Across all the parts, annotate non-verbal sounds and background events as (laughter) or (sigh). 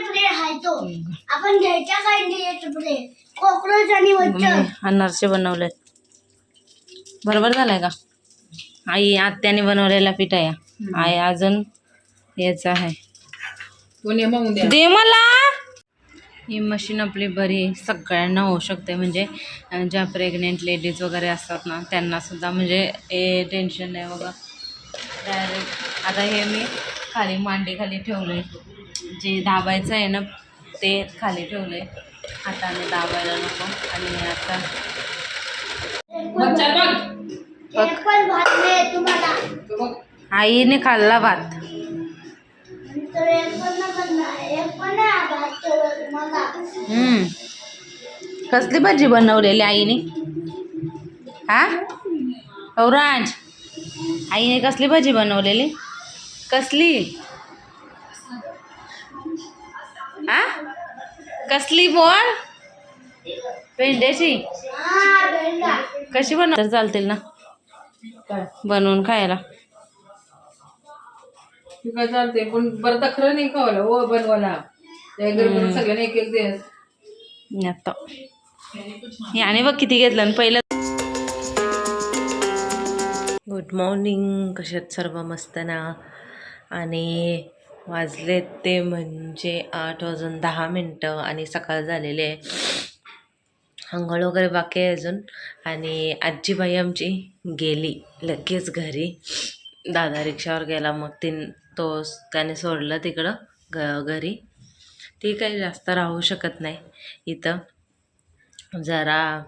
आहे आपण कॉक्रोच आणि मच्छर अनारसे बनवलेत. बरोबर झालाय का? आई आत्याने बनवलेला पिठा या. आई अजून याचा आहे. दे मला! ही मशीन आपली बरी सगळ्यांना होऊ शकते. म्हणजे ज्या प्रेग्नेंट लेडीज वगैरे असतात ना त्यांना सुद्धा म्हणजे ए टेन्शन नाही बघा डायरेक्ट आता हे मी खाली मांडी खाली ठेवलंय. जे दाबायचं आहे ना ते खाली ठेवलंय. हाताने दाबायला नको आणि आता मच्छर बघ. एक पण भात नाही तुम्हाला. तो बघ आईने खाल्ला भात. तर एक पण नाही बनणार एक पण नाही भात तर मला हम्म. कसली भाजी बनवलेली आईने? हा? औराज आईने कसली भाजी बनवलेली? कसली? हा? कसली बोल? पेंड्याची हा भेंडा कशी बनव तर चालतील ना. बनवून खायला. काय चालते पण बरं तर खरं नाही खावलं हो बनवायला. त्या सगळ्यांनी एक एक आता. याने बघ किती घेतलं आणि पहिलं गुड मॉर्निंग कशात सर्व? मस्त ना? आणि वाजले ते म्हणजे आठ वाजून दहा मिनटं आणि सकाळ झालेले आहे. आंघोळ वगैरे बाकी आहे अजून. आणि आजीबाई आमची गेली लगेच घरी. दादा रिक्षावर गेला मग तीन तो त्याने सोडलं तिकडं ग घरी. ती काही जास्त राहू शकत नाही इथं. जरा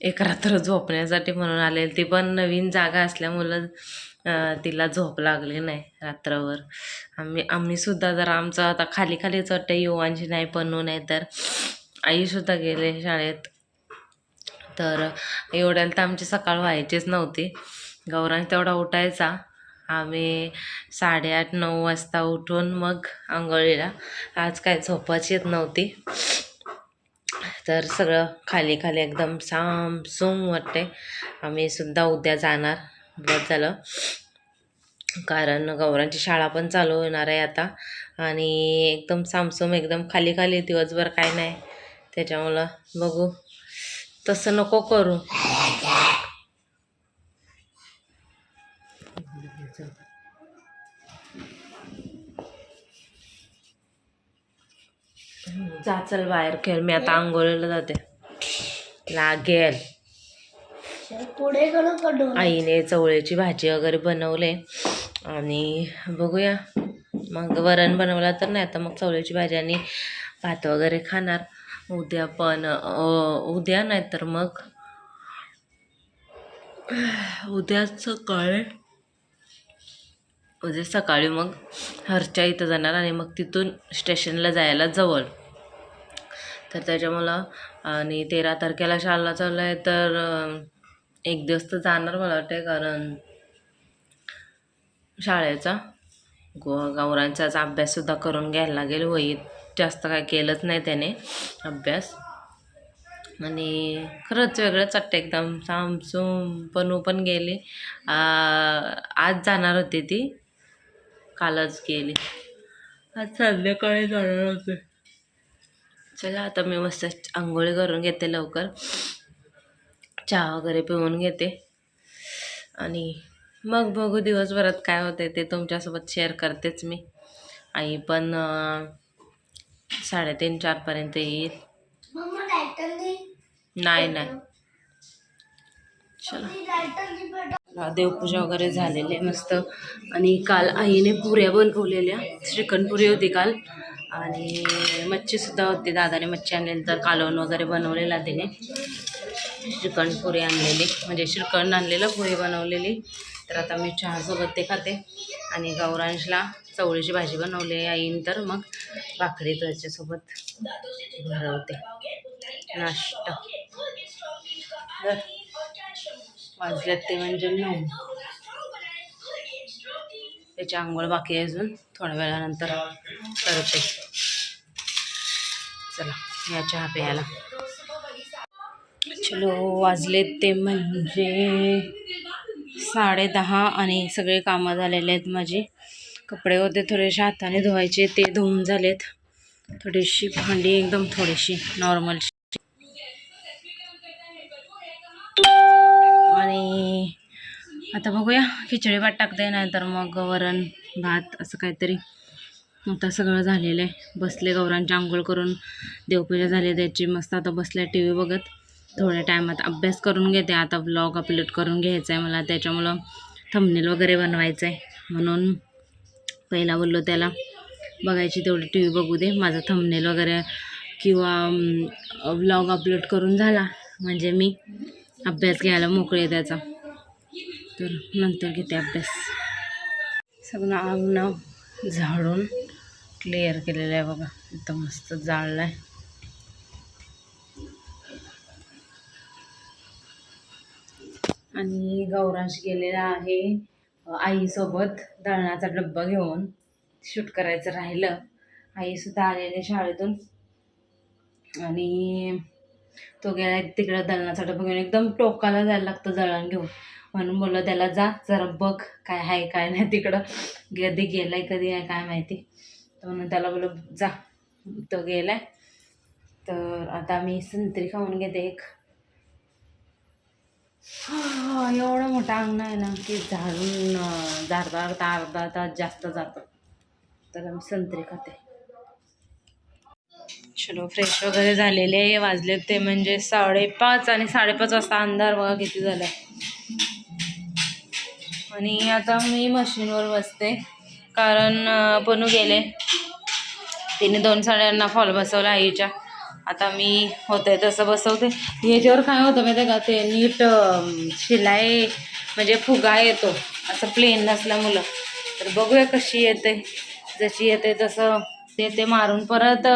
एक रात्र झोपण्यासाठी म्हणून आलेली. ती पण नवीन जागा असल्यामुळं तिला झोप लागली नाही रात्रभर. आम्ही आम्हीसुद्धा जर आमचं आता खाली खालीच वाटतं युवांची नाही पण नाही तर आईसुद्धा गेले शाळेत. तर एवढ्याला तर आमची सकाळ व्हायचीच नव्हती. गौरांश तेवढा उठायचा. आम्ही साडेआठ नऊ वाजता उठून मग आंघोळीला. आज काय झोपाची येत नव्हती. तर सगळं खाली खाली एकदम सामसूम वाटते. आम्ही सुद्धा उद्या जाणार. बस झालं. कारण गौरांची शाळा पण चालू होणार आहे आता. आणि एकदम सामसूम एकदम खाली खाली दिवसभर काय नाही. त्याच्यामुळं बघू. तसं नको करू. जा चल बाहेर खेळ. मी आता आंघोळीला जाते. लागेल. आईने चवळीची भाजी वगैरे बनवले. आणि बघूया. मग वरण बनवला तर नाही आता मग चवळीची भाजी आणि भात वगैरे खाणार. उद्या पण उद्या नाही तर मग उद्या सकाळी उद्या सकाळी मग हरच्या इथं जाणार आणि मग तिथून स्टेशनला जायला जवळ. तर त्याच्यामुळं आणि तेरा तारखेला शाळा चालू आहे तर एक दिवस तर जाणार मला वाटते कारण शाळेचा. गो गौरांचाच अभ्याससुद्धा करून घ्यायला लागेल. वहीत जास्त काय केलंच नाही त्याने अभ्यास. आणि खरंच वेगळंच वाटतं एकदम. सामसूम पनू पण गेली आज जाणार होती ती. कालच गेली. आज संध्याकाळी जाणार होते. चला आता मी मस्त आंघोळी करून घेते लवकर. चहा वगैरे पिऊन घेते. आणि मग बघू दिवसभरात काय होते ते तुमच्यासोबत शेअर करतेच मी. आई पण साडेतीन चारपर्यंत येईल. नाही नाही. चला. देवपूजा वगैरे झालेली आहे मस्त. आणि काल आईने पुऱ्या बनवलेल्या. श्रीखंड होती काल. आणि मच्छीसुद्धा होती. दादाने मच्छी आणलेली तर कालवण वगैरे बनवलेला तिने. श्रीखंड पुरी आणलेली म्हणजे श्रीखंड आणलेलं पुरी बनवलेली. तर आता मी चहासोबत ते खाते. आणि गौरांशला चवळीची भाजी बनवली आईन तर मग भाकरी त्याच्यासोबत भरवते. नाश्ता. तर वाजल्यात ते म्हणजे नऊ. त्याची आंघोळ बाकी अजून. थोड्या वेळानंतर करते. चला या चहा प्यायला. चलो वाजले ते म्हणजे साडे दहा आणि सगळे कामं झालेले आहेत माझे. कपडे होते थोडेसे हाताने धुवायचे ते धुवून झालेत. थोडीशी भांडी एकदम थोडीशी नॉर्मल आणि आता बघूया खिचडी भात टाकते नाहीतर मग वरण भात असं काहीतरी. आता सगळं झालेलं आहे. बसले गौरांची आंघोळ करून देवपूजा झाली त्याची. मस्त आता बसल्या टी व्ही बघत. थोड्या टायमात अभ्यास करून घेते. आता ब्लॉग अपलोड करून घ्यायचा आहे मला. त्याच्यामुळं थंबनेल वगैरे बनवायचं आहे म्हणून पहिला बोललो त्याला बघायची तेवढी टी व्ही बघू दे. माझा थंबनेल वगैरे किंवा ब्लॉग अपलोड करून झाला. म्हणजे मी अभ्यास घ्यायला मोकळे त्याचा. तर नंतर घेते अभ्यास. सगळं अंगण झाडून क्लिअर केलेलं आहे बघा. एकदम मस्त जाळलं आहे आणि गौरांश गेलेला आहे आईसोबत दळणाचा डब्बा घेऊन शूट करायचं राहिलं. आईसुद्धा आलेली शाळेतून. आणि तो गेला तिकडं दळणाचा डब्बा घेऊन. एकदम टोकाला जायला लागतं दळण घेऊन. म्हणून बोललं त्याला जा जरा बघ काय आहे काय नाही तिकडं. कधी गेलाय कधी आहे काय माहिती. तर म्हणून त्याला बोललं जा. तो गेलाय. तर आता मी संत्री खाऊन घेते एक. हा, एवढं मोठं अंगण आहे ना की झाडून अं, झाडता झाडता अर्धा तास जास्त जातं. तर आम्ही संत्री खाते. चलो फ्रेश वगैरे झालेले वाजले ते म्हणजे साडेपाच आणि साडेपाच वाजता अंधार बघा किती झाला आणि आता मी मशीनवर बसते कारण पणू गेले. तिने दोन साड्यांना फॉल बसवला आईच्या. आता मी होते तसं बसवते. याच्यावर काय होतं माहिती का ते नीट शिलाई म्हणजे फुगा येतो. असं प्लेन नसल्यामुळं. तर बघूया कशी येते. जशी येते तसं ते ते मारून. परत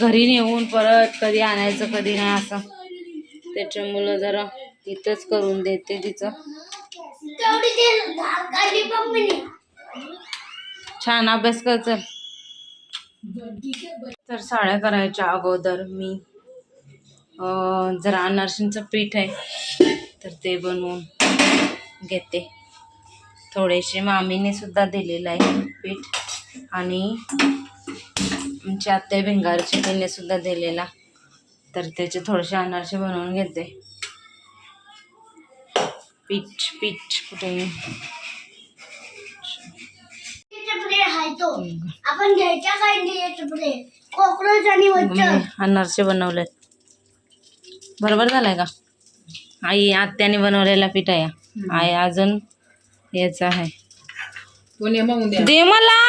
घरी नेऊन परत कधी आणायचं कधी नाही असं. त्याच्यामुळं जरा तिथंच करून देते तिचं. छान अभ्यास कर चल. तर साड्या करायच्या अगोदर मी जरा अनारशींचं पीठ आहे तर ते बनवून घेते. थोडेसे मामीने सुद्धा दिलेलं आहे पीठ आणि आमची आत्या भिंगारचे तिने सुद्धा दिलेला. तर त्याचे थोडेसे अनारसे बनवून घेते. पीठ पीठ कुठे? तो आपण घ्यायच्या काढली स्प्रे कॉक्रोच आणि मच्छर अनारसे बनवलेत. बरोबर झालाय का? आई आत्याने बनवलेला पीठ आहे आई अजून याचा आहे. कोणी दे मला?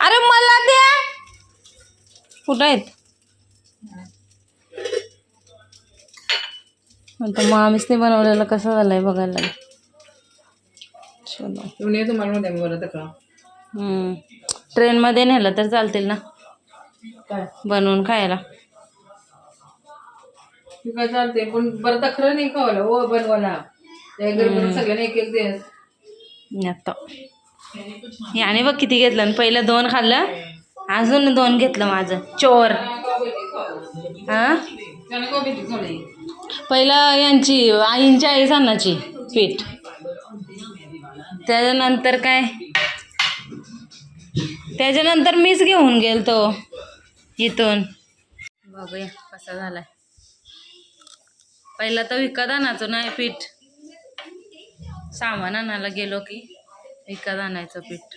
अरे मला द्या कुठं आहेत? आता मामीसने बनवलेलं कसं झालंय बघायला. चलो. तुम्हाला ट्रेनमध्ये नेलं तर चालतील ना? बनवून खायला. काय चालते पण बरं तक्रार नाही खावला बनवायला. सगळ्यांना एक एक दे आता. याने बघ किती घेतलं. पहिलं दोन खाल्लं. अजून दोन घेतलं माझं. चोर. हा पहिलं यांची आईंची आई अन्नाची पीठ. त्याच्यानंतर काय? त्याच्यानंतर मीच घेऊन गेल तो इथून. बघूया कसा झालाय. पहिला तर विकत आणायचो नाही पीठ. सामान आणायला गेलो की विकत आणायचं पीठ.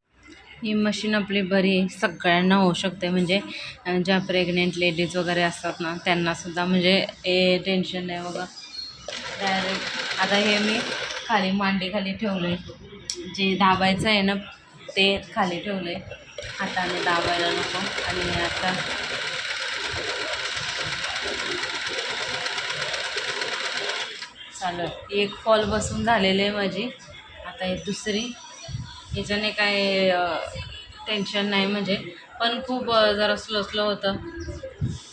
ही मशीन आपली बरी सगळ्यांना होऊ शकते. म्हणजे ज्या प्रेग्नेंट लेडीज वगैरे असतात ना त्यांनासुद्धा म्हणजे ए टेन्शन नाही बघा डायरेक्ट आता हे मी खाली मांडी खाली आहे जे दाबायचं आहे ना ते खाली ठेवले हाताने दाबायला नको. आणि आता चालू. एक फॉल बसून झालेली आहे माझी. आता ही दुसरी. याच्याने काय टेन्शन नाही म्हणजे. पण खूप जरा स्लो स्लो होतं.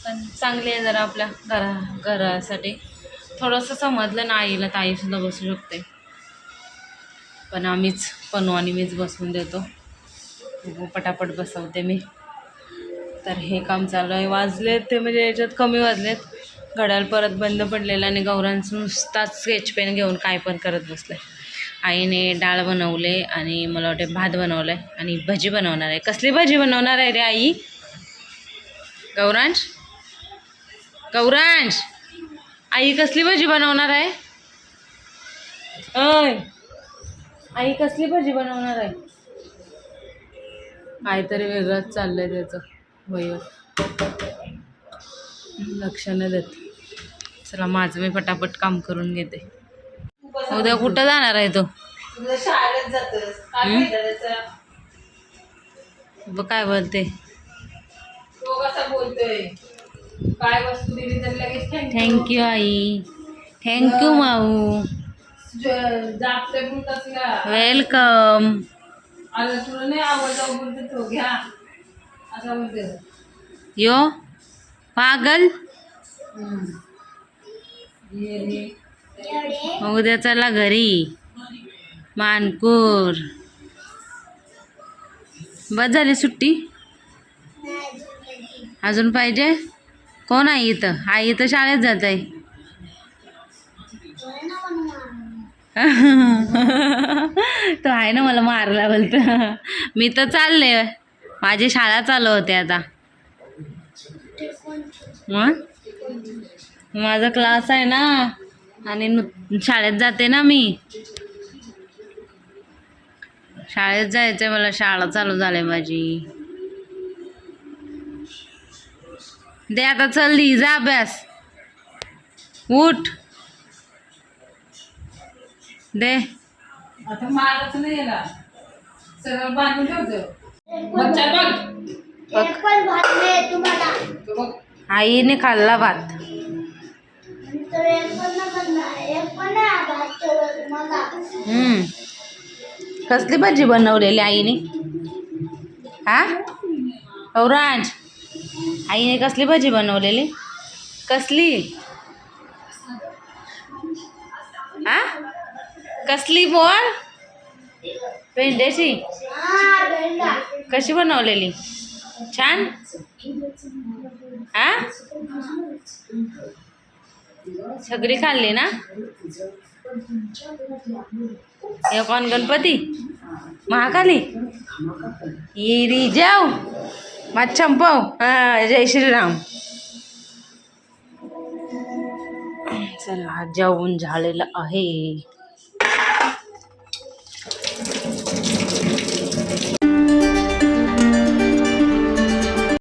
पण चांगली आहे जरा आपल्या घरा घरासाठी. थोडंसं समजलं ना आईला तर आईसुद्धा बसू शकते. पण आम्हीच पनू आणि मीच बसवून देतो. पटापट बसवते मी. तर हे काम चालू आहे. वाजलेत ते म्हणजे याच्यात कमी वाजलेत. घड्याळ परत बंद पडलेलं आणि गौरांचं नुसताच स्केच पेन घेऊन काय पण करत बसले. आईने डाळ बनवले आणि मला वाटते भात बनवलं आहे आणि भजी बनवणार आहे. कसली भजी बनवणार आहे रे आई? गौरांश? गौरांश? आई कसली भजी बनवणार आहे? अय आई कसली भजी बनवणार आहे? काहीतरी वेगळंच चाललंय त्याचं. वयवर लक्ष न देत. चला माझं मी पटापट काम करून घेते. उद्या कुठं जाणार आहे तो? शाळेत जातस. काय बोलते. तो कसा बोलतोय? काय वस्तू दिली तर लगेच थँक्यू आई. थँक्यू माऊ. वेलकम आता तुला नाही आवाज बोलते तो. घ्या. असा बोलते यो पागल? ये मग उद्या चला घरी. मानकूर बस झाली सुट्टी? अजून पाहिजे? कोण आहे इथं? आई इथं शाळेत जात आहे. (laughs) तो आहे ना मला मारला बोलतं. मी तर चालले. माझी शाळा चालू होते आता. मग? माझा क्लास आहे ना. आणि नु- शाळेत जाते ना मी. शाळेत जायचंय मला शाळा चालू झाली माझी. दे आता चल दी जा अभ्यास. उठ. दे. आता मारच नाही याला बांधून ठेवतो बघ. आईने खाल्ला भात. हम्म. कसली भाजी बनवलेली आईने? हा? औरांज आईने कसली भाजी बनवलेली? कसली? हा? कसली बोल? पेंड्याची हा भेंडा. कशी बनवलेली? छान? हा? सगळी खाल्ली ना? हे कोण गणपती? महाकाली? इरी जाऊ. मच्छंपव हा जय श्रीराम. चला जेवण झालेलं आहे.